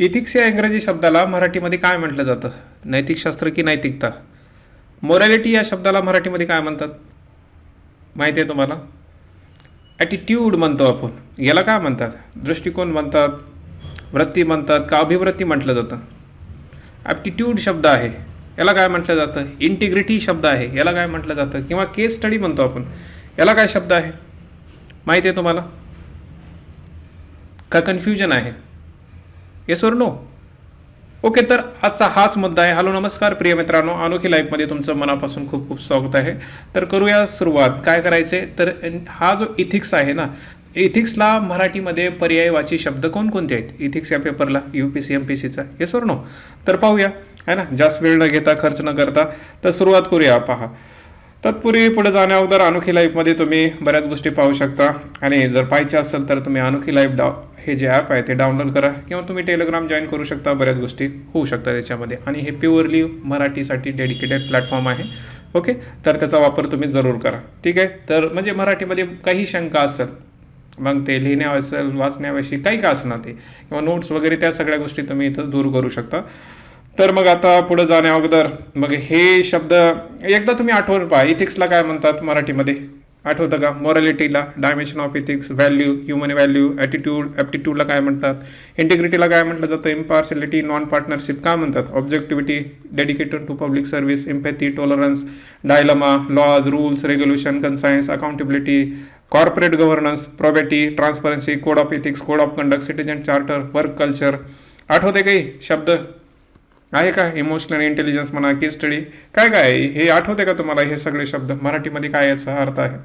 Ethics या इंग्रजी शब्दाला मराठीमध्ये काय म्हटलं जातं? नैतिकशास्त्र की नैतिकता? मोरॅलिटी या शब्दाला मराठीमध्ये काय म्हणतात? माहिती आहे तुम्हाला? ॲटिट्यूड म्हणतो आपण. याला काय म्हणतात? दृष्टिकोन म्हणतात वृत्ती म्हणतात का अभिवृत्ती म्हटलं जातं? ॲप्टिट्यूड शब्द आहे. याला काय म्हटलं जातं? इंटिग्रिटी शब्द आहे. याला काय म्हटलं जातं? किंवा केस स्टडी म्हणतो आपण. याला काय शब्द आहे? माहिती आहे तुम्हाला? का कन्फ्युजन आहे? येस और नो ओके तर आजचा हाच मुद्दा आहे. हॅलो नमस्कार. प्रिय मित्रांनो अनोखी लाईफमध्ये तुमचं मनापासून खूप खूप स्वागत आहे. तर करूया सुरुवात. काय करायचे तर हा जो इथिक्स आहे ना इथिक्सला मराठीमध्ये पर्यायवाची शब्द कोणकोणते आहेत? इथिक्स या पेपरला U P C M P सीचा येस और नो तर पाहूया. है ना? जास्त वेळ न घेता खर्च न करता. तर सुरुवात करूया. पहा. तत्पूर्वी पुढे जाण्या अगोदर अनोखी लाईफमध्ये तुम्ही बऱ्याच गोष्टी पाहू शकता. आणि जर पाहिजे असेल तर तुम्ही अनोखी लाईफ डाव हे जे ॲप आहे ते डाउनलोड करा किंवा तुम्ही टेलिग्राम जॉईन करू शकता. बऱ्याच गोष्टी होऊ शकतात त्याच्यामध्ये आणि हे प्युअरली मराठीसाठी डेडिकेटेड प्लॅटफॉर्म आहे. ओके तर त्याचा वापर तुम्ही जरूर करा. ठीक आहे? तर म्हणजे मराठीमध्ये काही शंका असेल मग ते लिहिण्या असेल वाचण्याविषयी काही का असणार ते? किंवा नोट्स वगैरे त्या सगळ्या गोष्टी तुम्ही इथं दूर करू शकता. तर मग आता पुढे जाण्या अगोदर मग हे शब्द एकदा तुम्ही आठवण पहा. इथिक्सला काय म्हणतात मराठीमध्ये? आठवतं का? मॉरॅलिटीला dimension of ethics value human value attitude ॲप्टिट्यूडला काय म्हणतात? इंटिग्रिटीला काय म्हटलं जातं? इम्पार्शलिटी नॉन पार्टनरशिप काय म्हणतात? Objectivity dedicated to public service empathy tolerance dilemma laws rules regulation conscience accountability corporate governance property transparency code of ethics code of conduct citizen charter work culture आठवते काही शब्द? आहे का? इमोशनल इंटेलिजन्स म्हणा केस study काय काय? हे आठवते का तुम्हाला? हे सगळे शब्द? मराठीमध्ये काय याचा अर्थ आहे?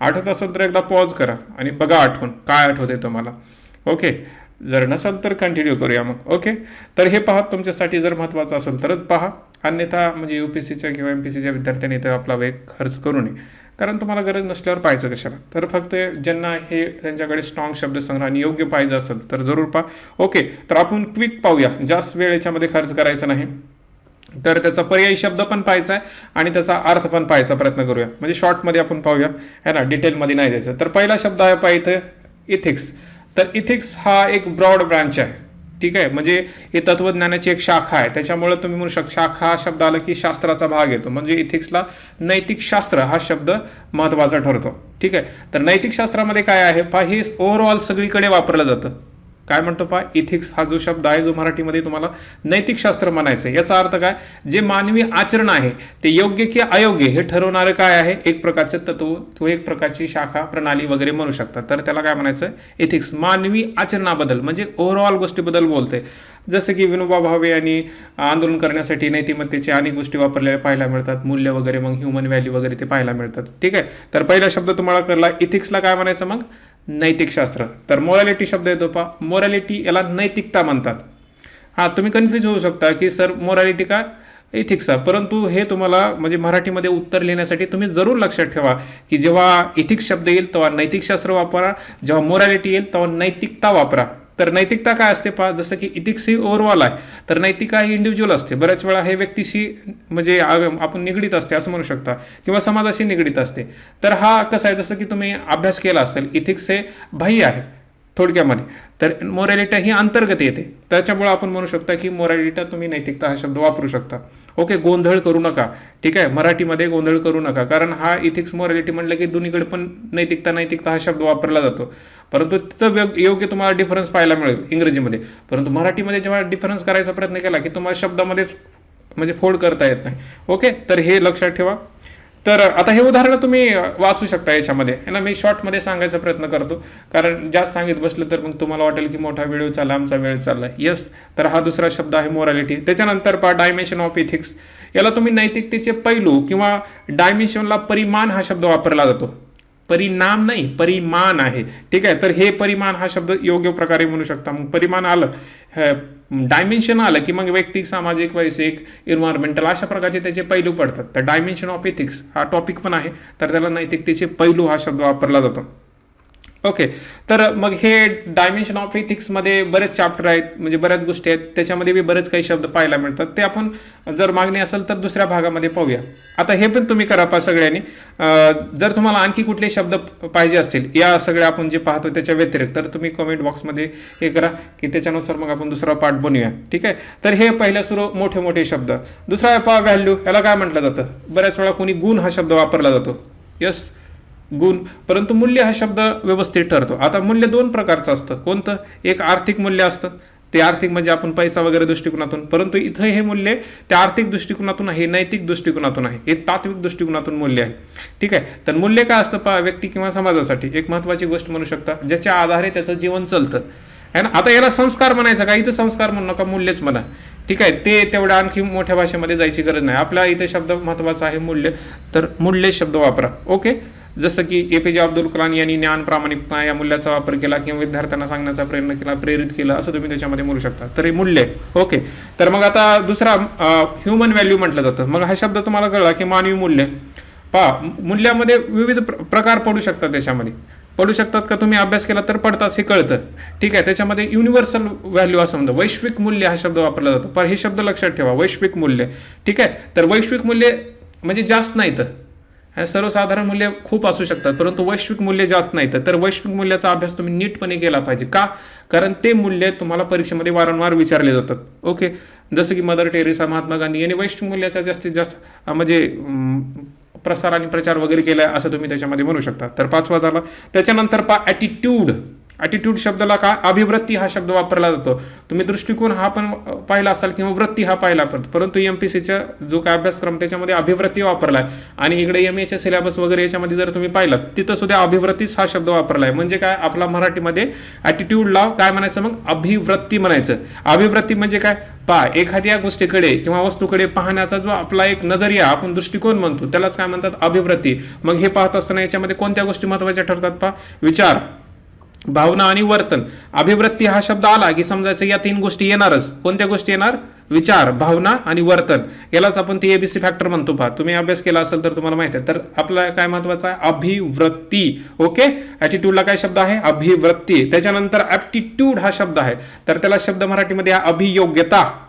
आठवत असेल तर एकदा पॉज करा आणि बघा आठवून काय आठवते तुम्हाला? ओके जर नसेल तर कंटिन्यू करूया मग. ओके तर हे पहा तुमच्यासाठी जर महत्त्वाचं असेल तरच पहा. अन्यथा म्हणजे यू पी सीच्या किंवा एम पी सीच्या विद्यार्थ्यांनी तर आपला वेग खर्च करू नये. कारण तुम्हाला गरज नसल्यावर पाहायचं कशाला? तर फक्त ज्यांना हे त्यांच्याकडे स्ट्रॉंग शब्दसंग्रह आणि योग्य पाहिजे असेल तर जरूर पाहा. ओके तर आपण क्विक पाहूया. जास्त वेळ याच्यामध्ये खर्च करायचा नाही तर त्याचा पर्यायी शब्द पण पाहायचा आहे आणि त्याचा अर्थ पण पाहायचा प्रयत्न करूया. म्हणजे शॉर्टमध्ये आपण पाहूया. है ना? डिटेलमध्ये नाही जायचं. तर पहिला शब्द आहे पाहिजे इथिक्स तर इथिक्स हा एक ब्रॉड ब्रांच आहे. ठीक आहे. म्हणजे हे तत्वज्ञानाची एक शाखा आहे. त्याच्यामुळे तुम्ही म्हणू शकता शाखा हा शब्द आला की शास्त्राचा भाग येतो. म्हणजे इथिक्सला नैतिक शास्त्र हा शब्द महत्त्वाचा ठरतो. ठीक आहे. तर नैतिक शास्त्रामध्ये काय आहे? पहा हे ओव्हरऑल सगळीकडे वापरलं जातं. काय म्हणतो पा इथिक्स हा जो शब्द आहे जो मराठीमध्ये तुम्हाला नैतिक शास्त्र म्हणायचं आहे याचा अर्थ काय? जे मानवी आचरण आहे ते योग्य की अयोग्य हे ठरवणारं काय आहे? एक प्रकारचं तत्व किंवा एक प्रकारची शाखा प्रणाली वगैरे म्हणू शकतात. तर त्याला काय म्हणायचं इथिक्स मानवी आचरणाबद्दल म्हणजे ओव्हरऑल गोष्टीबद्दल बोलते जसं की विनोबा भावे यांनी आंदोलन करण्यासाठी नैतिमत्तेचे अनेक गोष्टी वापरलेल्या पाहायला मिळतात. मूल्य वगैरे मग ह्युमन व्हॅल्यू वगैरे ते पाहायला मिळतात. ठीक आहे? तर पहिला शब्द तुम्हाला कळला इथिक्सला काय म्हणायचं मग? नैतिक शास्त्र. तर मोरॅलिटी शब्द येतो पा मोरॅलिटी याला नैतिकता म्हणतात. हां तुम्ही कन्फ्यूज होऊ शकता की सर मोरॅलिटी का इथिक्सा परंतु हे तुम्हाला म्हणजे मराठीमध्ये उत्तर लिहिण्यासाठी तुम्ही जरूर लक्षात ठेवा की जेव्हा इथिक्स शब्द येईल तेव्हा नैतिकशास्त्र वापरा. जेव्हा मोरॅलिटी येईल तेव्हा नैतिकता वापरा. तर नैतिकता काय असते पहा जसं की इथिक्स ही ओव्हरऑल आहे. तर नैतिका ही इंडिव्हिज्युअल असते. बऱ्याच वेळा हे व्यक्तीशी म्हणजे आपण निगडीत असते असं म्हणू शकता. किंवा समाजाशी निगडीत असते. तर हा कसा आहे जसं की तुम्ही अभ्यास केला असेल इथिक्स हे बाह्य आहे थोडक्यामध्ये. तर मोरॅलिटा ही अंतर्गत येते. त्याच्यामुळे आपण म्हणू शकता की मोरॅलिटा तुम्ही नैतिकता हा शब्द वापरू शकता. ओके गोंधळ करू नका. ठीक आहे? मराठीमध्ये गोंधळ करू नका. कारण हा इथिक्स मॉरॅलिटी म्हटलं की दोन्हीकडे पण नैतिकता नैतिकता हा शब्द वापरला जातो. परंतु तिथं योग्य तुम्हाला डिफरन्स पाहायला मिळेल इंग्रजीमध्ये. परंतु मराठीमध्ये जेव्हा डिफरन्स करायचा प्रयत्न केला की तुम्हाला शब्दामध्येच म्हणजे फोड करता येत नाही. ओके? तर हे लक्षात ठेवा. तर आता हे उदाहरण तुम्ही वाचू शकता याच्यामध्ये. ना मी शॉर्टमध्ये सांगायचा प्रयत्न करतो. कारण जास्त सांगित बसलं तर मग तुम्हाला वाटेल की मोठा व्हिडिओ चालला आमचा वेळ चालला. येस तर हा दुसरा शब्द आहे मोरॅलिटी त्याच्यानंतर पहा डायमेन्शन ऑफ इथिक्स याला तुम्ही नैतिकतेचे पैलू किंवा डायमेन्शनला परिमाण हा शब्द वापरला जातो. परिणाम नाही परिमाण आहे. ठीक आहे? तर हे परिमाण हा शब्द योग्य प्रकारे म्हणू शकता. मग परिमाण आलं. डायमेन्शन आलं की मग वैयक्तिक सामाजिक वैश्विक इन्व्हायरमेंटल अशा प्रकारचे त्याचे पैलू पडतात. तर डायमेन्शन ऑफ इथिक्स हा टॉपिक पण आहे. तर त्याला नैतिकतेचे पैलू हा शब्द वापरला जातो. ओके तर मग हे डायमेन्शन ऑफ इथिक्समध्ये बरेच चॅप्टर आहेत म्हणजे बऱ्याच गोष्टी आहेत. त्याच्यामध्ये बी बरेच काही शब्द पाहायला मिळतात. ते आपण जर मागणी असेल तर दुसऱ्या भागामध्ये पाहूया. आता हे पण तुम्ही करा पा सगळ्यांनी. जर तुम्हाला आणखी कुठले शब्द पाहिजे असतील या सगळ्या आपण जे पाहतो त्याच्या व्यतिरिक्त तर तुम्ही कमेंट बॉक्समध्ये हे करा की त्याच्यानुसार मग आपण दुसरा पार्ट बनवूया. ठीक आहे? तर हे पहिल्या सुरू मोठे मोठे शब्द. दुसरा पहा व्हॅल्यू याला काय म्हटलं जातं? बऱ्याच वेळा कोणी गुण हा शब्द वापरला जातो. यस गुण. परंतु मूल्य हा शब्द व्यवस्थित ठरतो. आता मूल्य दोन प्रकारचं असतं. कोणतं? एक आर्थिक मूल्य असतं. ते आर्थिक म्हणजे आपण पैसा वगैरे दृष्टिकोनातून. परंतु इथं हे मूल्य त्या आर्थिक दृष्टिकोनातून आहे नैतिक दृष्टिकोनातून आहे. हे तात्विक दृष्टिकोनातून मूल्य आहे. ठीक आहे? तर मूल्य काय असतं? पहा व्यक्ती किंवा समाजासाठी. एक महत्त्वाची गोष्ट म्हणू शकता ज्याच्या आधारे त्याचं जीवन चालतं. आहे ना? आता याला संस्कार म्हणायचं का? इथं संस्कार म्हणू नका मूल्यच म्हणा. ठीक आहे? ते तेवढ्या आणखी मोठ्या भाषेमध्ये जायची गरज नाही. आपल्या इथे शब्द महत्त्वाचा आहे मूल्य. तर मूल्य शब्द वापरा. ओके? जसं की ए पी जे अब्दुल कलाम यांनी ज्ञान प्रामाणिकता या मूल्याचा वापर केला किंवा विद्यार्थ्यांना सांगण्याचा प्रयत्न केला प्रेरित केला असं तुम्ही त्याच्यामध्ये म्हणू शकता. तर हे मूल्य ओके. तर मग आता दुसरा ह्युमन व्हॅल्यू म्हटलं जातं. मग हा शब्द तुम्हाला कळला की मानवी मूल्य. पहा मूल्यामध्ये विविध प्र- प्रकार पडू शकतात त्याच्यामध्ये. पडू शकतात का? तुम्ही अभ्यास केला तर पडताच हे कळतं. ठीक आहे त्याच्यामध्ये युनिव्हर्सल व्हॅल्यू असं म्हणतं वैश्विक मूल्य हा शब्द वापरला जातो. पण हे शब्द लक्षात ठेवा. वैश्विक मूल्य. ठीक आहे? तर वैश्विक मूल्य म्हणजे जास्त नाही तर हे सर्वसाधारण मूल्य खूप असू शकतात परंतु वैश्विक मूल्य जास्त नाही तर. वैश्विक मूल्याचा अभ्यास तुम्ही नीटपणे केला पाहिजे. का? कारण ते मूल्य तुम्हाला परीक्षेमध्ये वारंवार विचारले जातात. ओके? जसं की मदर टेरेसा महात्मा गांधी यांनी वैश्विक मूल्याचा जास्तीत जास्त म्हणजे प्रसार आणि प्रचार वगैरे केला असं तुम्ही त्याच्यामध्ये म्हणू शकता. तर पाचवा झाला. त्याच्यानंतर पा ॲटिट्यूड ॲटिट्यूड शब्दाला का? अभिवृत्ती हा शब्द वापरला जातो. तुम्ही दृष्टिकोन हा पण पाहिला असाल किंवा वृत्ती हा पाहिला पण. परंतु एम पी सीचा जो काय अभ्यासक्रम त्याच्यामध्ये अभिवृत्ती वापरला आहे. आणि इकडे एम एच्या सिलेबस वगैरे याच्यामध्ये जर तुम्ही पाहिलात तिथं सुद्धा अभिवृत्तीच हा शब्द वापरला आहे. म्हणजे काय? आपला मराठीमध्ये ॲटिट्यूडला काय म्हणायचं मग? अभिवृत्ती म्हणायचं. अभिवृत्ती म्हणजे काय? पा एखाद्या गोष्टीकडे किंवा वस्तूकडे पाहण्याचा जो आपला एक नजरिया आपण दृष्टिकोन म्हणतो त्यालाच काय म्हणतात? अभिवृत्ती. मग हे पाहत असताना याच्यामध्ये कोणत्या गोष्टी महत्त्वाच्या ठरतात पा विचार. भावना आणि वर्तन. अभिवृत्ती हा शब्द आला की समजायचं या तीन गोष्टी येणारच. कोणत्या गोष्टी येणार? विचार भावना आणि वर्तन. यालाच आपण ती एबीसी फॅक्टर म्हणतो पहा. तुम्ही अभ्यास केला असेल तर तुम्हाला माहिती आहे. तर आपला काय महत्त्वाचा आहे? अभिवृत्ती. ओके? ॲटिट्यूडला काय शब्द आहे? अभिवृत्ती. त्याच्यानंतर ॲप्टिट्यूड हा शब्द आहे. तर त्याला शब्द मराठीमध्ये अभियोग्यता.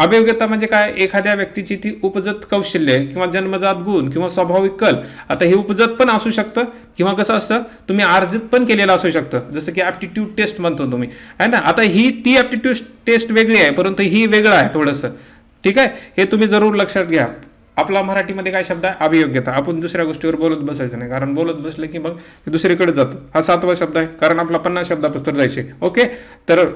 अभियोग्यता म्हणजे काय? एखाद्या व्यक्तीची ती उपजत कौशल्य किंवा जन्मजात गुण किंवा स्वाभाविक कल आता हे उपजत पण असू शकतं किंवा कसं असतं तुम्ही अर्जित पण केलेलं असू शकतं. जसं की ॲप्टिट्यूड टेस्ट म्हणतो तुम्ही. आहे ना? आता ही ती ॲप्टिट्यूड टेस्ट वेगळी आहे परंतु ही वेगळं आहे थोडंसं. ठीक आहे? हे तुम्ही जरूर लक्षात घ्या. आपला मराठीमध्ये काय शब्द आहे? अभियोग्यता. आपण दुसऱ्या गोष्टीवर बोलत बसायचं नाही कारण बोलत बसलं की मग ते दुसरीकडे जातं. हा सातवा शब्द आहे कारण आपला पन्नास शब्दापासून जायचे. ओके? तर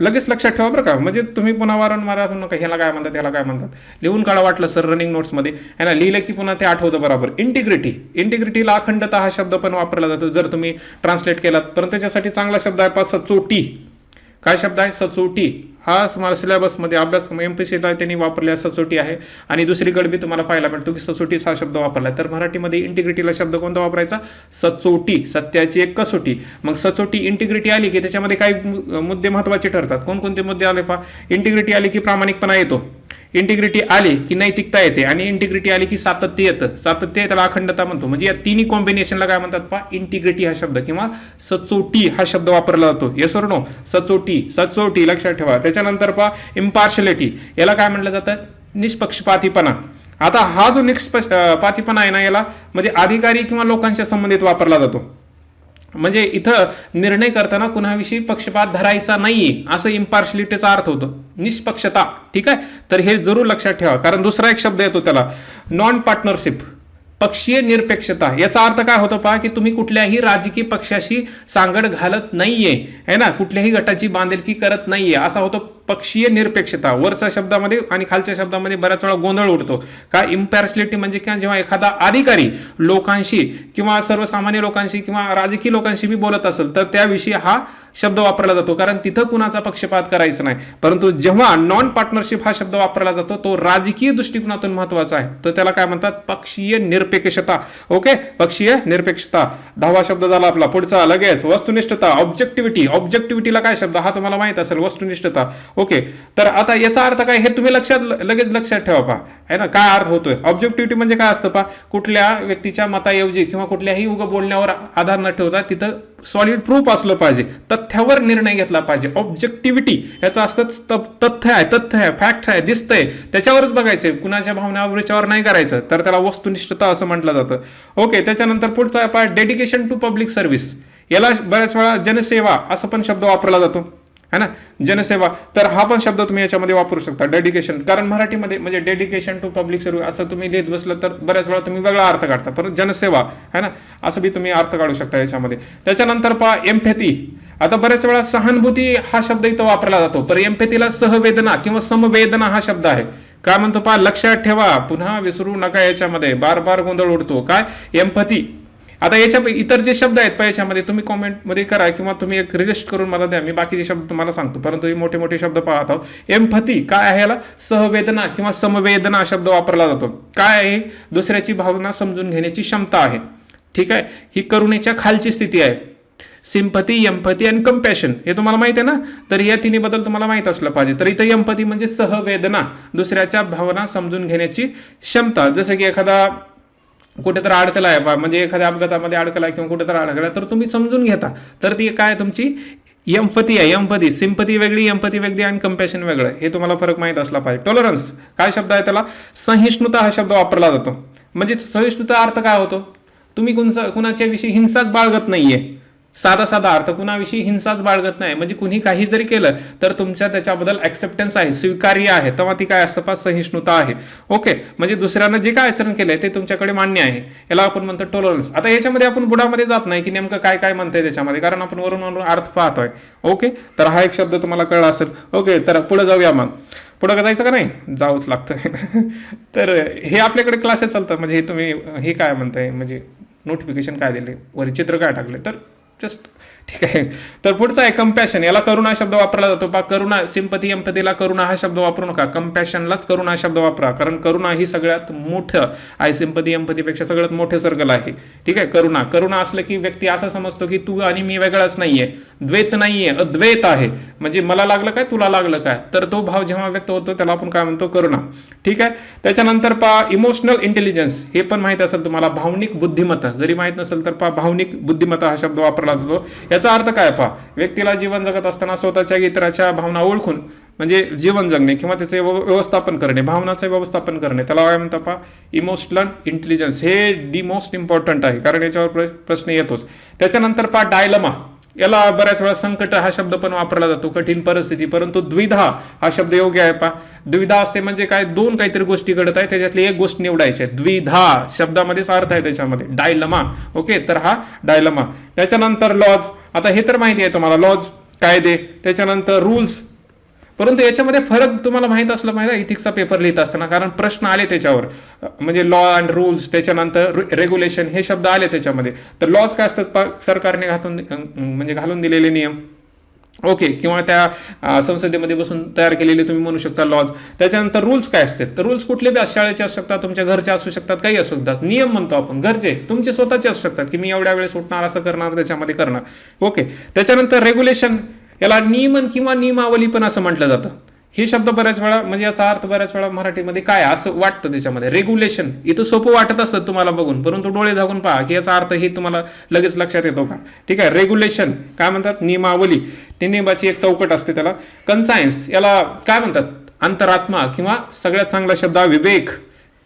लगेच लक्षात ठेवा बरं का. म्हणजे तुम्ही पुन्हा वारंवार आठवू नका ह्याला काय म्हणतात ह्याला काय म्हणतात. लिहून काढा वाटलं सर रनिंग नोट्समध्ये ह्याला लिहिलं की पुन्हा ते आठवतं बरोबर. इंटिग्रिटी इंटिग्रिटीला अखंडता हा शब्द पण वापरला जातो. जर तुम्ही ट्रान्सलेट केलात पण त्याच्यासाठी चांगला शब्द आहे पाच चोटी. काय शब्द आहे? सचोटी. हा तुम्हाला सिलेबसमध्ये अभ्यासक्रम एम पी सीला त्यांनी वापरलेला सचोटी आहे. आणि दुसरीकडे बी तुम्हाला पाहायला मिळतो की सचोटीचा हा शब्द वापरला तर मराठीमध्ये इंटिग्रिटीला शब्द कोणता वापरायचा? सचोटी. सत्याची एक कसोटी. मग सचोटी इंटिग्रिटी आली की त्याच्यामध्ये काही मु- मुद्दे महत्त्वाचे ठरतात. कोणकोणते मुद्दे आले पहा? इंटिग्रिटी आली की प्रामाणिकपणा येतो. इंटिग्रिटी आली की नैतिकता येते आणि इंटिग्रिटी आली की सातत्य येतं. सातत्य त्याला अखंडता म्हणतो. म्हणजे या तिन्ही कॉम्बिनेशनला काय म्हणतात पहा? इंटिग्रिटी हा शब्द किंवा सचोटी हा शब्द वापरला जातो. येस नो सचोटी सचोटी लक्षात ठेवा. त्याच्यानंतर पहा इम्पार्शलिटी याला काय म्हटलं जातं? निष्पक्षपातीपणा. आता हा जो निष्पक्ष पातीपणा आहे ना याला म्हणजे अधिकारी किंवा लोकांच्या संबंधित वापरला जातो. म्हणजे इथं निर्णय करताना कुणाविषयी पक्षपात धरायचा नाहीये असं इम्पार्शलिटीचा अर्थ होतो. निष्पक्षता ठीक आहे? तर हे जरूर लक्षात ठेवा कारण दुसरा एक शब्द येतो त्याला नॉन पार्टनरशिप पक्षीय निरपेक्षता. याचा अर्थ काय होतो पहा की तुम्ही कुठल्याही राजकीय पक्षाशी सांगड घालत नाहीये है ना? कुठल्याही गटाची बांधिलकी करत नाहीये असा होतो पक्षीय निरपेक्षता वरच्या शब्दामध्ये आणि खालच्या शब्दामध्ये बऱ्याच वेळा गोंधळ उडतो. म्हणजे काय इम्पॅरसिलिटी म्हणजे किंवा जेव्हा एखादा अधिकारी लोकांशी किंवा सर्वसामान्य लोकांशी किंवा राजकीय लोकांशी बी बोलत असेल तर त्याविषयी हा शब्द वापरला जातो. कारण तिथं कुणाचा पक्षपात करायचा नाही. परंतु जेव्हा नॉन पार्टनरशिप हा शब्द वापरला जातो तो राजकीय दृष्टिकोनातून महत्त्वाचा आहे. तर त्याला काय म्हणतात? पक्षीय निरपेक्षता. ओके? पक्षीय निरपेक्षता. दहावा शब्द झाला आपला. पुढचा लगेच. वस्तुनिष्ठता. ऑब्जेक्टिव्हिटी ऑब्जेक्टिव्हिटीला काय शब्द? हा तुम्हाला माहीत असेल वस्तुनिष्ठता. ओके तर आता याचा अर्थ काय? हे तुम्ही लक्षात लगेच लक्षात ठेवा पहा. आहे ना? काय अर्थ होतोय? ऑब्जेक्टिव्हिटी म्हणजे काय असतं पहा? कुठल्या व्यक्तीच्या मताऐवजी किंवा कुठल्याही उग बोलण्यावर आधार न ठेवता तिथं सॉलिड प्रूफ असलं पाहिजे. तथ्यावर निर्णय घेतला पाहिजे. ऑब्जेक्टिव्हिटी याचं असतं तथ्य आहे तथ्य आहे फॅक्ट आहे दिसतंय. त्याच्यावरच बघायचंय कुणाच्या भावनावर विचार नाही करायचं. तर त्याला वस्तुनिष्ठता असं म्हटलं जातं. ओके त्याच्यानंतर पुढचा आहे पहा. डेडिकेशन टू पब्लिक सर्व्हिस याला बऱ्याच वेळा जनसेवा असं पण शब्द वापरला जातो. है ना? जनसेवा. तर हा पण शब्द तुम्ही याच्यामध्ये वापरू शकता. डेडिकेशन कारण मराठीमध्ये म्हणजे डेडिकेशन टू पब्लिक सर्व्हिस असं तुम्ही लिहित बसलं तर बऱ्याच वेळा तुम्ही वेगळा अर्थ काढता. परंतु जनसेवा है ना? असं बी तुम्ही अर्थ काढू शकता याच्यामध्ये. त्याच्यानंतर पहा एम्पॅथी आता बऱ्याच वेळा सहानुभूती हा शब्द इथं वापरला जातो. पर एम्पॅथीला सहवेदना किंवा समवेदना हा शब्द आहे. काय म्हणतो पहा? लक्षात ठेवा. पुन्हा विसरू नका याच्यामध्ये. बार बार गोंधळ उडतो. काय? एम्फथी आता याच्या इतर जे शब्द आहेत पहा याच्यामध्ये तुम्ही कॉमेंटमध्ये करा किंवा तुम्ही एक रिजिस्ट करून मला द्या मी बाकीचे शब्द तुम्हाला सांगतो. परंतु हे मोठे मोठे शब्द पाहत आहोत. एम्फती काय आहे याला? सहवेदना किंवा समवेदना शब्द वापरला जातो. काय आहे? दुसऱ्याची भावना समजून घेण्याची क्षमता आहे. ठीक आहे? ही करुणेच्या खालची स्थिती आहे. सिम्पथी एम्पथी आणि कम्पॅशन हे तुम्हाला माहिती आहे ना? तर या तिन्ही बद्दल तुम्हाला माहीत असलं पाहिजे. तर इथं एम्पथी म्हणजे सहवेदना दुसऱ्याच्या भावना समजून घेण्याची क्षमता. जसं की एखादा कुठेतरी अडकला आहे. बा म्हणजे एखाद्या अपघातामध्ये अडकला आहे किंवा कुठेतरी अडकला तर तुम्ही समजून घेता. तर ती काय तुमची? यमपती आहे. यमपती सिंपती वेगळी यमपती वेगळी आणि कम्पॅशन वेगळं. हे तुम्हाला फरक माहीत असला पाहिजे. टॉलरन्स काय शब्द आहे त्याला? सहिष्णुता हा शब्द वापरला जातो. म्हणजे सहिष्णुता अर्थ काय होतो? तुम्ही कुणचा कुणाच्या विषयी हिंसाच बाळगत नाही आहे साधा साधा अर्थ कुणाविषयी हिंसाच बाळगत नाही. म्हणजे कुणी काही जरी केलं तर तुमच्या त्याच्याबद्दल ऍक्सेप्टन्स आहे स्वीकार्य आहे. तेव्हा ती काय असतं पा सहिष्णुता आहे. ओके म्हणजे दुसऱ्यानं जे काय आचरण केलंय ते तुमच्याकडे मान्य आहे. याला आपण म्हणतो टॉलरन्स आता याच्यामध्ये आपण बुडामध्ये जात नाही की नेमकं काय काय म्हणतंय त्याच्यामध्ये कारण आपण वरून वरून अर्थ पाहतोय. ओके तर हा एक शब्द तुम्हाला कळला असेल. ओके तर पुढे जाऊया मग. पुढं जायचं का नाही? जावंच लागतं तर हे आपल्याकडे क्लासेस चालतात म्हणजे हे तुम्ही हे काय म्हणताय? म्हणजे नोटिफिकेशन काय दिले? वर चित्र काय टाकले? तर just ठीक आहे. तर पुढचा आहे कम्पॅशन याला करुणा शब्द वापरला जातो. पा करुणा सिंपती एम्पतीला करुणा हा शब्द वापरू नका. कम्पॅशनलाच करुणा हा शब्द वापरा. कारण करुणा ही सगळ्यात मोठं आहे. सिंपती एम्पतीपेक्षा सगळ्यात मोठे सर्कल आहे. ठीक आहे? करुणा. करुणा असलं की व्यक्ती असं समजतो की तू आणि मी वेगळाच नाहीये. द्वैत नाहीये. अद्वैत आहे. म्हणजे मला लागलं काय? तुला लागलं काय? तर तो भाव जेव्हा व्यक्त होतो त्याला आपण काय म्हणतो? करुणा. ठीक आहे? त्याच्यानंतर पा इमोशनल इंटेलिजन्स हे पण माहीत असेल तुम्हाला. भावनिक बुद्धिमत्ता. जरी माहीत नसेल तर पा भावनिक बुद्धिमत्ता हा शब्द वापरला जातो. याचा अर्थ काय पहा? व्यक्तीला जीवन जगत असताना स्वतःच्या इतराच्या भावना ओळखून म्हणजे जीवन जगणे किंवा त्याचे व्यव- व्यवस्थापन करणे भावनाचे व्यवस्थापन करणे त्याला काय म्हणतात पहा? इमोशनल इंटेलिजन्स हे डी मोस्ट इम्पॉर्टंट आहे. कारण याच्यावर प्र- प्रश्न येतोच. त्याच्यानंतर पहा डायलमा याला बऱ्याच वेळा संकट हा शब्द पण वापरला जातो कठीण परिस्थिती. परंतु द्विधा हा शब्द योग्य आहे पा द्विधा असे म्हणजे काय? दोन काहीतरी गोष्टी घडत आहे त्याच्यातली एक गोष्ट निवडायची आहे. द्विधा शब्दामध्येच अर्थ आहे त्याच्यामध्ये. डायलमा. ओके? तर हा डायलमा. त्याच्यानंतर लॉज. आता हे तर माहिती आहे तुम्हाला. लॉज कायदे. त्याच्यानंतर रूल्स. परंतु याच्यामध्ये फरक तुम्हाला माहीत असलं पाहिजे इथिक्सचा पेपर लिहित असताना. कारण प्रश्न आले त्याच्यावर. म्हणजे लॉ अँड रूल्स त्याच्यानंतर रेग्युलेशन हे शब्द आले त्याच्यामध्ये. तर लॉज काय असतात? सरकारने घातून म्हणजे घालून दिलेले नियम. ओके किंवा त्या संसदेमध्ये बसून तयार केलेले तुम्ही म्हणू शकता लॉज त्याच्यानंतर रूल्स काय असतात? तर रूल्स कुठले बी शाळेचे असू शकतात तुमच्या घरचे असू शकतात काही असू शकतात. नियम म्हणतो आपण घरचे. तुमचे स्वतःचे असू शकतात की मी एवढ्या वेळेस उठणार असं करणार त्याच्यामध्ये करणार. ओके. त्याच्यानंतर रेग्युलेशन याला नियमन किंवा नियमावली पण असं म्हटलं जातं. हे शब्द बऱ्याच वेळा म्हणजे याचा अर्थ बऱ्याच वेळा मराठीमध्ये काय असं वाटतं त्याच्यामध्ये. रेग्युलेशन इथं सोपं वाटत असतं तुम्हाला बघून. परंतु डोळे झाकून पहा की याचा अर्थ हे तुम्हाला लगेच लक्षात येतो का? ठीक आहे? रेग्युलेशन काय म्हणतात? नियमावली. ते नियमाची एक चौकट असते त्याला. कन्सायन्स याला काय म्हणतात? अंतरात्मा किंवा सगळ्यात चांगला शब्द हा विवेक.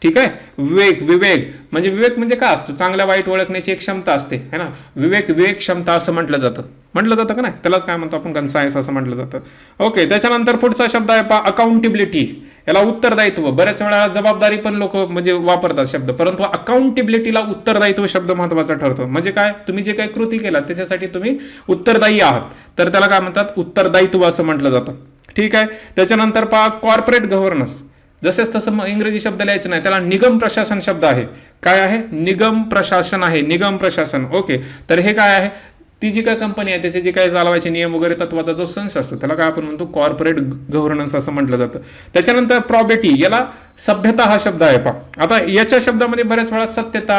ठीक आहे? विवेक विवेक. म्हणजे विवेक म्हणजे काय असतो? चांगल्या वाईट ओळखण्याची एक क्षमता असते है ना? विवेक विवेक क्षमता असं म्हटलं जातं. म्हटलं जातं का नाही? त्यालाच काय म्हणतो आपण? कन्सायन्स असं म्हटलं जातं. ओके त्याच्यानंतर पुढचा शब्द आहे पा अकाउंटेबिलिटी याला उत्तरदायित्व. बऱ्याच वेळा जबाबदारी पण लोक म्हणजे वापरतात शब्द. परंतु अकाउंटेबिलिटीला उत्तरदायित्व शब्द महत्त्वाचा ठरतो. म्हणजे काय? तुम्ही जे काही कृती केला त्याच्यासाठी तुम्ही उत्तरदायी आहात. तर त्याला काय म्हणतात? उत्तरदायित्व असं म्हटलं जातं. ठीक आहे? त्याच्यानंतर पहा कॉर्पोरेट गव्हर्नन्स जसेच तसं मग इंग्रजी शब्द लिहायचं नाही त्याला निगम प्रशासन शब्द आहे. काय आहे? निगम प्रशासन आहे निगम प्रशासन. ओके तर हे काय आहे? ती जी काय कंपनी आहे त्याचे जे काय चालवायचे नियम वगैरे तत्वाचा जो संच असतो त्याला काय आपण म्हणतो कॉर्पोरेट गव्हर्नन्स असं म्हटलं जातं. त्याच्यानंतर प्रॉबेटी याला सभ्यता हा शब्द आहे पा आता याच्या शब्दामध्ये बऱ्याच वेळा सत्यता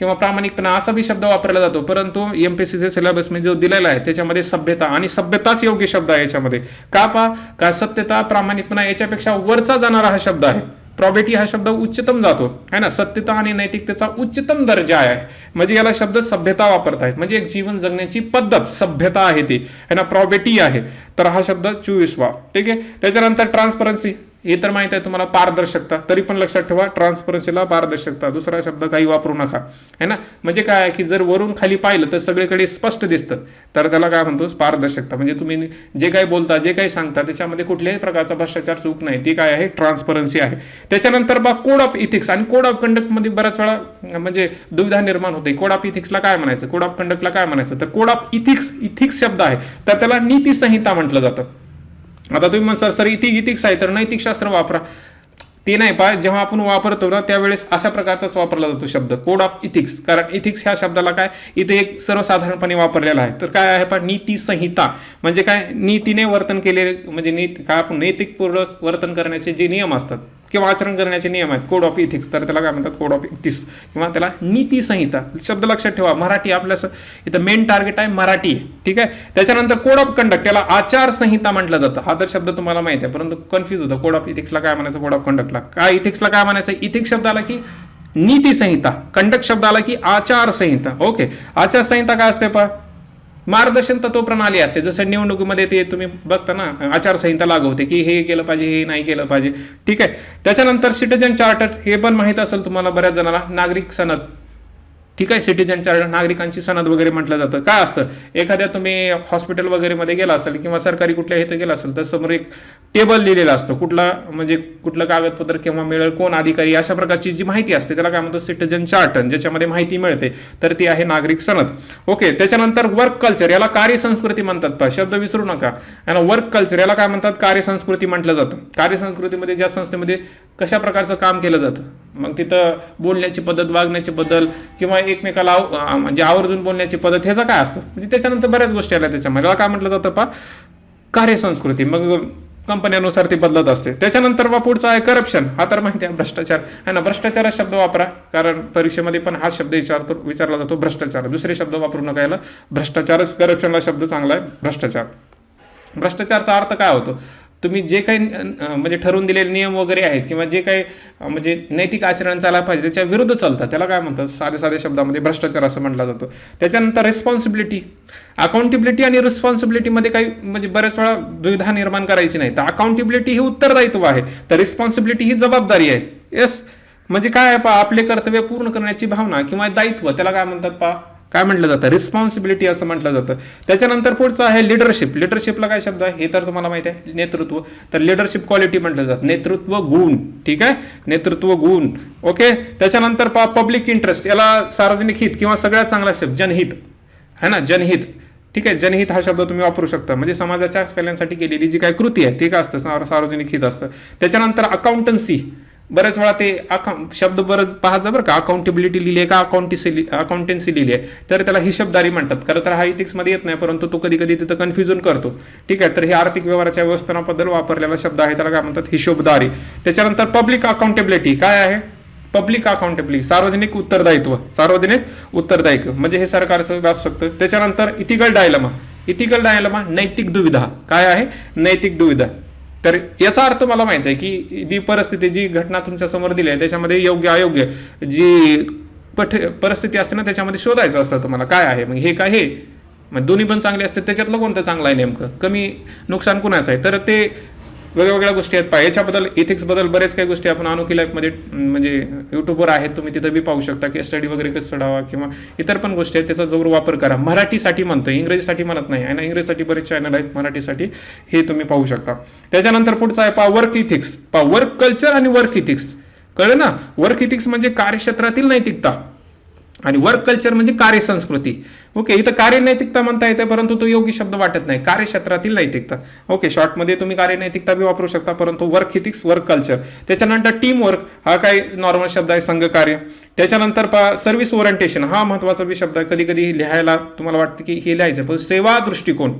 किंवा प्रामाणिकपणा असा बी शब्द वापरला जातो. परंतु एम पी सी सिलेबस मी जो दिलेला आहे त्याच्यामध्ये सभ्यता आणि सभ्यताच योग्य शब्द आहे याच्यामध्ये. का पा का सत्यता प्रामाणिकपणा याच्यापेक्षा वरचा जाणारा हा शब्द आहे. प्रॉबिटी हा शब्द उच्चतम जातो. है ना? सत्यता आणि नैतिकतेचा उच्चतम दर्जा आहे. म्हणजे याला शब्द सभ्यता वापरतायत. म्हणजे एक जीवन जगण्याची पद्धत सभ्यता आहे ती. है ना? प्रॉबिटी आहे. तर हा शब्द चोवीसवा. ठीक आहे? त्याच्यानंतर ट्रान्सपरन्सी हे तर माहीत आहे तुम्हाला पारदर्शकता. तरी पण लक्षात ठेवा ट्रान्सपरन्सीला पारदर्शकता. दुसरा शब्द काही वापरू नका. है ना? म्हणजे काय आहे की जर वरून खाली पाहिलं तर सगळीकडे स्पष्ट दिसतं. तर त्याला काय म्हणतो? पारदर्शकता. म्हणजे तुम्ही जे काही बोलता जे काही सांगता त्याच्यामध्ये कुठल्याही प्रकारचा भ्रष्टाचार चूक नाही. ती काय आहे? ट्रान्सपरन्सी आहे. त्याच्यानंतर बा कोड ऑफ इथिक्स आणि कोड ऑफ कंडक्टमध्ये बऱ्याच वेळा म्हणजे दुविधा निर्माण होते. कोड ऑफ इथिक्सला काय म्हणायचं? कोड ऑफ कंडक्टला काय म्हणायचं? तर कोड ऑफ इथिक्स इथिक्स शब्द आहे. तर त्याला नीती संहिता म्हटलं जातं. आता तुम्ही म्हणसाल सर इथिक इथिक्स आहे तर नैतिकशास्त्र वापरा. ते नाही पा जेव्हा आपण वापरतो ना त्यावेळेस अशा प्रकारचाच वापरला जातो शब्द कोड ऑफ इथिक्स. कारण इथिक्स ह्या शब्दाला काय इथे एक सर्वसाधारणपणे वापरलेला आहे. तर काय आहे पा नीती संहिता. म्हणजे काय नीतीने वर्तन केलेले म्हणजे नीत काय आपण नैतिकपूर्वक वर्तन करण्याचे जे नियम असतात किंवा आचरण करण्याचे नियम आहेत. कोड ऑफ इथिक्स तर त्याला काय म्हणतात? कोड ऑफ इथिक्स किंवा त्याला नीती संहिता. शब्द लक्षात ठेवा. मराठी आपल्या इथं मेन टार्गेट आहे मराठी. ठीक आहे? त्याच्यानंतर कोड ऑफ कंडक्ट याला आचारसंहिता म्हटलं जातं. हा तर शब्द तुम्हाला माहिती आहे. परंतु कन्फ्यूज होतं. कोड ऑफ इथिक्सला काय म्हणायचं? कोड ऑफ कंडक्टला काय इथिक्सला काय म्हणायचं? इथिक्स शब्द आला की नीती संहिता. कंडक्ट शब्द आला की आचारसंहिता. ओके आचारसंहिता काय असते पा मार्गदर्शन तत्व प्रणाली असते. जसं निवडणुकीमध्ये ते तुम्ही बघता ना आचारसंहिता लागू होते की हे केलं पाहिजे हे नाही केलं पाहिजे. ठीक आहे. त्याच्यानंतर सिटीजन चार्टर हे पण माहीत असेल तुम्हाला बऱ्याच जणांना. नागरिक सनद. ठीक आहे सिटीजन चार्टर नागरिकांची सनद वगैरे म्हटलं जातं? काय असतं? एखाद्या तुम्ही हॉस्पिटल वगैरेमध्ये गेला असाल किंवा सरकारी कुठल्या इथं गेला असेल तर समोर एक टेबल लिहिलेलं असतं. कुठला म्हणजे कुठलं कागदपत्र किंवा मिळेल कोण अधिकारी अशा प्रकारची जी माहिती असते त्याला काय म्हणतो सिटीजन चार्टन ज्याच्यामध्ये माहिती मिळते तर ती आहे नागरिक सनद. ओके त्याच्यानंतर वर्क कल्चर याला कार्यसंस्कृती म्हणतात पहा. शब्द विसरू नका. आणि वर्क कल्चर याला काय म्हणतात? कार्यसंस्कृती म्हटलं जातं. कार्यसंस्कृतीमध्ये ज्या संस्थेमध्ये कशा प्रकारचं काम केलं जातं? मग तिथं बोलण्याची पद्धत वागण्याची बदल किंवा एकमेकाला आव- म्हणजे आवर्जून बोलण्याची पद्धत ह्याचं काय असतं? म्हणजे त्याच्यानंतर बऱ्याच गोष्टी आल्या त्याच्यामध्ये. काय म्हटलं जातं पा कार्यसंस्कृती. मग कंपन्यानुसार ती बदलत असते. त्याच्यानंतर बा पुढचा आहे करप्शन हा तर माहिती आहे भ्रष्टाचार. आहे ना भ्रष्टाचार हा शब्द वापरा. कारण परीक्षेमध्ये पण हा शब्द विचारतो विचारला जातो भ्रष्टाचार. दुसरे शब्द वापरू नका याला. भ्रष्टाचारच करप्शनला शब्द चांगला आहे भ्रष्टाचार. भ्रष्टाचारचा अर्थ काय होतो? तुम्ही जे काही म्हणजे ठरवून दिलेले नियम वगैरे आहेत किंवा जे काही म्हणजे नैतिक आचरण चालायला पाहिजे त्याच्या विरुद्ध चालतात. त्याला काय म्हणतात? साध्या साध्या शब्दामध्ये भ्रष्टाचार असं म्हटलं जातो. त्याच्यानंतर रिस्पॉन्सिबिलिटी अकाउंटेबिलिटी आणि रिस्पॉन्सिबिलिटीमध्ये काही म्हणजे बऱ्याच वेळा दुविधा निर्माण करायची नाही. तर अकाउंटेबिलिटी ही उत्तरदायित्व आहे. तर रिस्पॉन्सिबिलिटी ही जबाबदारी आहे. येस म्हणजे काय आहे पा आपले कर्तव्य पूर्ण करण्याची भावना किंवा दायित्व त्याला काय म्हणतात पा काय म्हटलं जातं? रिस्पॉन्सिबिलिटी असं म्हटलं जातं. त्याच्यानंतर पुढचं आहे लिडरशिप लिडरशिपला काय शब्द आहे? हे तर तुम्हाला माहिती आहे नेतृत्व. तर लिडरशिप क्वालिटी म्हटलं जातं. नेतृत्व गुण. ठीक आहे? नेतृत्व गुण. ओके त्याच्यानंतर पा पब्लिक इंटरेस्ट याला सार्वजनिक हित किंवा सगळ्यात चांगला शब्द जनहित. है ना? जनहित. ठीक आहे? जनहित हा शब्द तुम्ही वापरू शकता. म्हणजे समाजाच्या कल्याणासाठी केलेली जी काही कृती आहे ते काय असतं? सार्वजनिक हित असतं. त्याच्यानंतर अकाउंटन्सी बऱ्याच वेळा ते अकाउंट शब्द बरं पाहायचं बरं का. अकाउंटेबिलिटी लिहिली आहे का? अकाउंटिसी अकाउंटन्सी लिहिली आहे. तर त्याला हिशोबदारी म्हणतात. खरं तर हा इथिक्समध्ये येत नाही परंतु तो कधी कधी तिथं कन्फ्युजन करतो. ठीक आहे तर हे आर्थिक व्यवहाराच्या व्यवस्थापनाबद्दल वापरलेला शब्द आहे. त्याला काय म्हणतात? हिशोबदारी. त्याच्यानंतर पब्लिक अकाउंटेबिलिटी काय आहे? पब्लिक अकाउंटेबिलिटी सार्वजनिक उत्तरदायित्व. सार्वजनिक उत्तरदायित्व. म्हणजे हे सरकारचं असू शकतं त्याच्यानंतर इथिकल डायलमा इथिकल डायलमा नैतिक दुविधा. काय आहे? नैतिक दुविधा. तर याचा अर्थ मला माहीत आहे की जी परिस्थिती जी घटना तुमच्यासमोर दिली आहे त्याच्यामध्ये योग्य अयोग्य जी पठ परिस्थिती असते ना त्याच्यामध्ये शोधायचं असतं तुम्हाला. काय आहे? मग हे काय हे? मग दोन्ही पण चांगले असते त्याच्यातलं कोणतं चांगलं आहे नेमकं? कमी नुकसान कुणाचं आहे? तर ते वेगवेगळ्या गोष्टी आहेत. पहा याच्याबद्दल इथिक्सबद्दल बरेच काही गोष्टी आपण अनोखी लाईफमध्ये म्हणजे यूट्यूबवर आहेत. तुम्ही तिथं बी पाहू शकता की स्टडी वगैरे कसं चढावा किंवा इतर पण गोष्टी आहेत. त्याचा जरूर वापर करा. मराठीसाठी म्हणतो इंग्रजीसाठी म्हणत नाही. आणि इंग्रजीसाठी बरेच चॅनल आहेत. मराठीसाठी हे तुम्ही पाहू शकता. त्याच्यानंतर पुढचं आहे पा वर्क इथिक्स पा वर्क कल्चर आणि वर्क इथिक्स कळलं ना? वर्क इथिक्स म्हणजे कार्यक्षेत्रातील नैतिकता. आणि वर्क कल्चर म्हणजे कार्यसंस्कृती. ओके इथं कार्यनैतिकता म्हणता येते परंतु तो योग्य शब्द वाटत नाही. कार्यक्षेत्रातील नैतिकता. ओके शॉर्टमध्ये तुम्ही कार्यनैतिकता बी वापरू शकता परंतु वर्क इथिक्स वर्क कल्चर त्याच्यानंतर टीम वर्क हा काही नॉर्मल शब्द आहे संघकार्य. त्याच्यानंतर पा सर्व्हिस ओरिएंटेशन हा महत्त्वाचा बी शब्द आहे. कधी कधी लिहायला तुम्हाला वाटतं की हे लिहायचं पण सेवा दृष्टिकोन.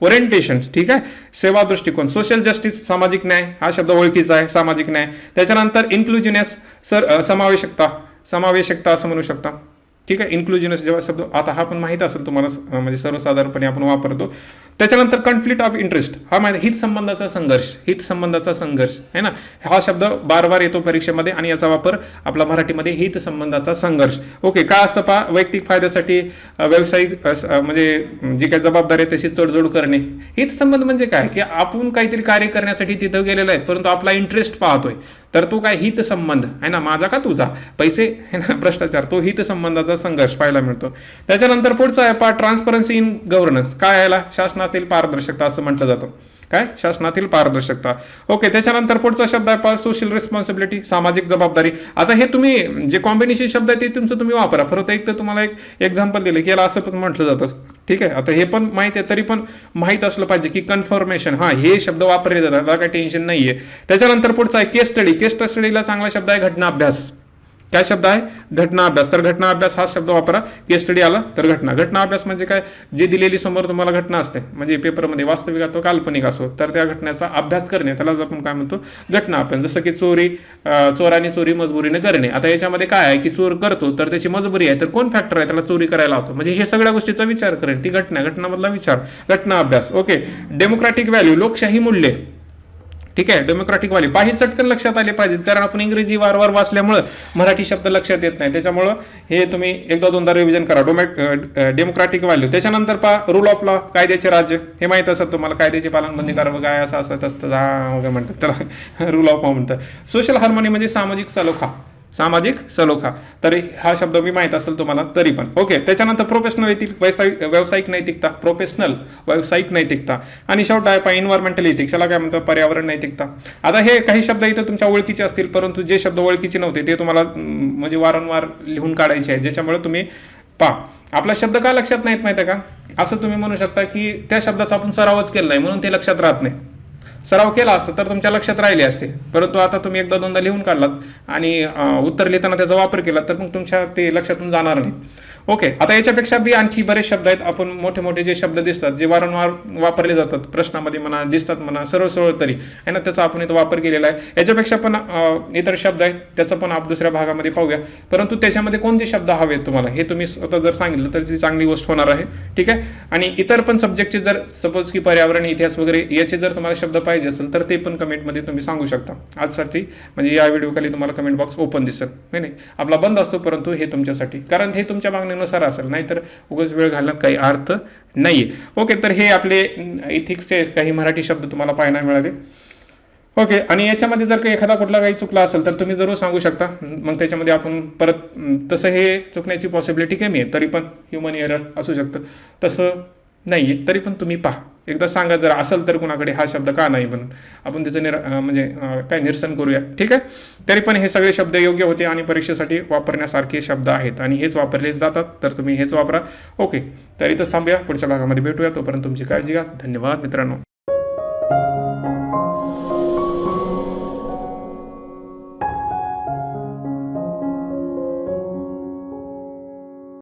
ओरिएंटेशन ठीक आहे? सेवा दृष्टिकोन. सोशल जस्टिस सामाजिक न्याय हा शब्द ओळखीचा आहे सामाजिक न्याय. त्याच्यानंतर इन्क्लुजिनेस सर समावेशकता. समावेशकता असं म्हणू शकता. ठीक आहे इन्क्लुजनस जेव्हा शब्द आता हा पण माहीत असेल तुम्हाला म्हणजे सर्वसाधारणपणे आपण वापरतो. त्याच्यानंतर कॉन्फ्लिक्ट ऑफ इंटरेस्ट हा माहिती हित संबंधाचा संघर्ष हित संबंधाचा संघर्ष आहे ना? हा शब्द बार बार येतो परीक्षेमध्ये आणि याचा वापर आपला मराठीमध्ये हित संबंधाचा संघर्ष. ओके काय असतं पहा? वैयक्तिक फायद्यासाठी व्यावसायिक म्हणजे जी काही जबाबदारी आहे तशी तडजोड करणे. हित संबंध म्हणजे काय? की आपण काहीतरी कार्य करण्यासाठी तिथं गेलेलं आहे परंतु आपला इंटरेस्ट पाहतोय. तर तो काय हित संबंध? आहे ना? माझा का तुझा? पैसे आहे ना? भ्रष्टाचार. तो हित संबंधाचा संघर्ष पाहायला मिळतो. त्याच्यानंतर पुढचा आहे पा ट्रान्सपरन्सी इन गव्हर्नन्स काय याला? शासनातील पारदर्शकता असं म्हटलं जातं. काय? शासनातील पारदर्शकता. ओके त्याच्यानंतर पुढचा शब्द आहे सोशल रिस्पॉन्सिबिलिटी सामाजिक जबाबदारी. आता हे तुम्ही जे कॉम्बिनेशन शब्द आहे ते तुमचं तुम्ही वापरा. फरत एक तर तुम्हाला एक एक्झाम्पल दिलं की याला असं पण म्हटलं जातं. ठीक आहे? आता हे पण माहिती आहे तरी पण माहीत असलं पाहिजे की कन्फर्मेशन हां हे शब्द वापरले जातात आता काही टेन्शन नाही आहे त्याच्यानंतर पुढचा आहे केस स्टडी केस स्टडीला चांगला शब्द आहे घटना अभ्यास काय शब्द आहे? घटना अभ्यास. तर घटना अभ्यास हा शब्द वापरा. केस स्टडी आला तर घटना. घटना अभ्यास म्हणजे काय? जे दिलेली समोर तुम्हाला घटना असते म्हणजे पेपरमध्ये वास्तविक असो काल्पनिक असो तर त्या घटनेचा अभ्यास करणे. त्यालाच आपण काय म्हणतो? घटना अभ्यास. जसं की चोरी चोराने चोरी मजबुरीने करणे. आता याच्यामध्ये काय आहे? की चोर करतो तर त्याची मजबुरी आहे. तर कोण फॅक्टर आहे? त्याला चोरी करायला होतो म्हणजे हे सगळ्या गोष्टीचा विचार करेन. ती घटना. घटनामधला विचार. घटना अभ्यास. ओके. डेमोक्रॅटिक व्हॅल्यू लोकशाही मूल्ये. ठीक आहे? डेमोक्रॅटिक वाली पाही चटकन लक्षात आले पाहिजेत कारण आपण इंग्रजी वारंवार वाचल्यामुळं मराठी शब्द लक्षात येत नाही. त्याच्यामुळं हे तुम्ही एकदा दोनदा रिव्हिजन करा. डोमॅट डेमोक्रॅटिक व्हॅल्यू त्याच्यानंतर पहा रूल ऑफ लॉ कायद्याचे राज्य. हे माहीत असत तुम्हाला कायद्याची पालनबंदी करावं काय असं असत असतं हा वगैरे म्हणतात. त्याला रूल ऑफ लॉ म्हणतात सोशल हार्मोनी म्हणजे सामाजिक सलोखा. सामाजिक सलोखा. तर हा शब्द मी माहीत असेल तुम्हाला तरी पण. ओके त्याच्यानंतर प्रोफेशनल येतील व्यावसायिक व्यावसायिक नैतिकता. प्रोफेशनल व्यावसायिक नैतिकता. आणि शेवट आहे पा इन्व्हायरमेंटल एथिक्स याला काय म्हणतात? पर्यावरण नैतिकता. आता हे काही शब्द इथं तुमच्या ओळखीचे असतील परंतु जे शब्द ओळखीचे नव्हते ते तुम्हाला म्हणजे वारंवार लिहून काढायचे आहेत ज्याच्यामुळे तुम्ही पा आपला शब्द का लक्षात नाहीत माहिती आहे का? असं तुम्ही म्हणू शकता की त्या शब्दाचा आपण सरावच केला नाही म्हणून ते लक्षात राहत नाही. सराव केला असता तर तुमच्या लक्षात राहिले असते. परंतु आता तुम्ही एकदा दोनदा लिहून काढलात आणि उत्तर लिहिताना त्याचा वापर केला तर मग तुमच्या ते लक्षातून जाणार नाही ओके आता याच्यापेक्षा बी आणखी बरेच शब्द आहेत. आपण मोठे मोठे जे शब्द दिसतात जे वारंवार वापरले जातात प्रश्नामध्ये म्हणा दिसतात म्हणा सरळ सरळ तरी आहे ना? त्याचा आपण इथं वापर केलेला आहे. याच्यापेक्षा पण इतर शब्द आहेत त्याचा पण आपण दुसऱ्या भागामध्ये पाहूया. परंतु त्याच्यामध्ये कोणते शब्द हवेत तुम्हाला? हे तुम्ही स्वतः जर सांगितलं तर ती चांगली गोष्ट होणार आहे. ठीक आहे? आणि इतर पण सब्जेक्टचे जर सपोज की पर्यावरण इतिहास वगैरे याचे जर तुम्हाला शब्द पाहिजे असेल तर ते पण कमेंटमध्ये तुम्ही सांगू शकता. आजसाठी म्हणजे या व्हिडिओखाली तुम्हाला कमेंट बॉक्स ओपन दिसेल. नाही नाही आपला बंद असतो परंतु हे तुमच्यासाठी. कारण हे तुमच्या मागणी वेळेनुसार असेल. नाहीतर उगाच वेळ घालण्यात काही अर्थ नाही ओके तर हे आपले इथिक्सचे काही मराठी शब्द तुम्हाला पाहायला मिळाले. ओके आणि याच्यामध्ये जर काही एखादा कुठला काही चुकला असेल तर तुम्ही जरूर सांगू शकता. मग त्याच्यामध्ये आपण परत तसं हे चुकण्याची पॉसिबिलिटी कमी आहे तरी पण ह्युमन एरर असू शकतं. तसं नाही आहे तरी पण तुम्ही पहा. एकदा सांगा जर असेल तर कुणाकडे हा शब्द का नाही म्हणून. आपण त्याचं निर म्हणजे काय निरसन करूया. ठीक आहे? तरी पण हे सगळे शब्द योग्य होते आणि परीक्षेसाठी वापरण्यासारखे शब्द आहेत आणि हेच वापरले जातात. तर तुम्ही हेच वापरा. ओके. तर इथंच थांबूया. पुढच्या भागामध्ये भेटूया. तोपर्यंत तुमची काळजी घ्या. धन्यवाद मित्रांनो.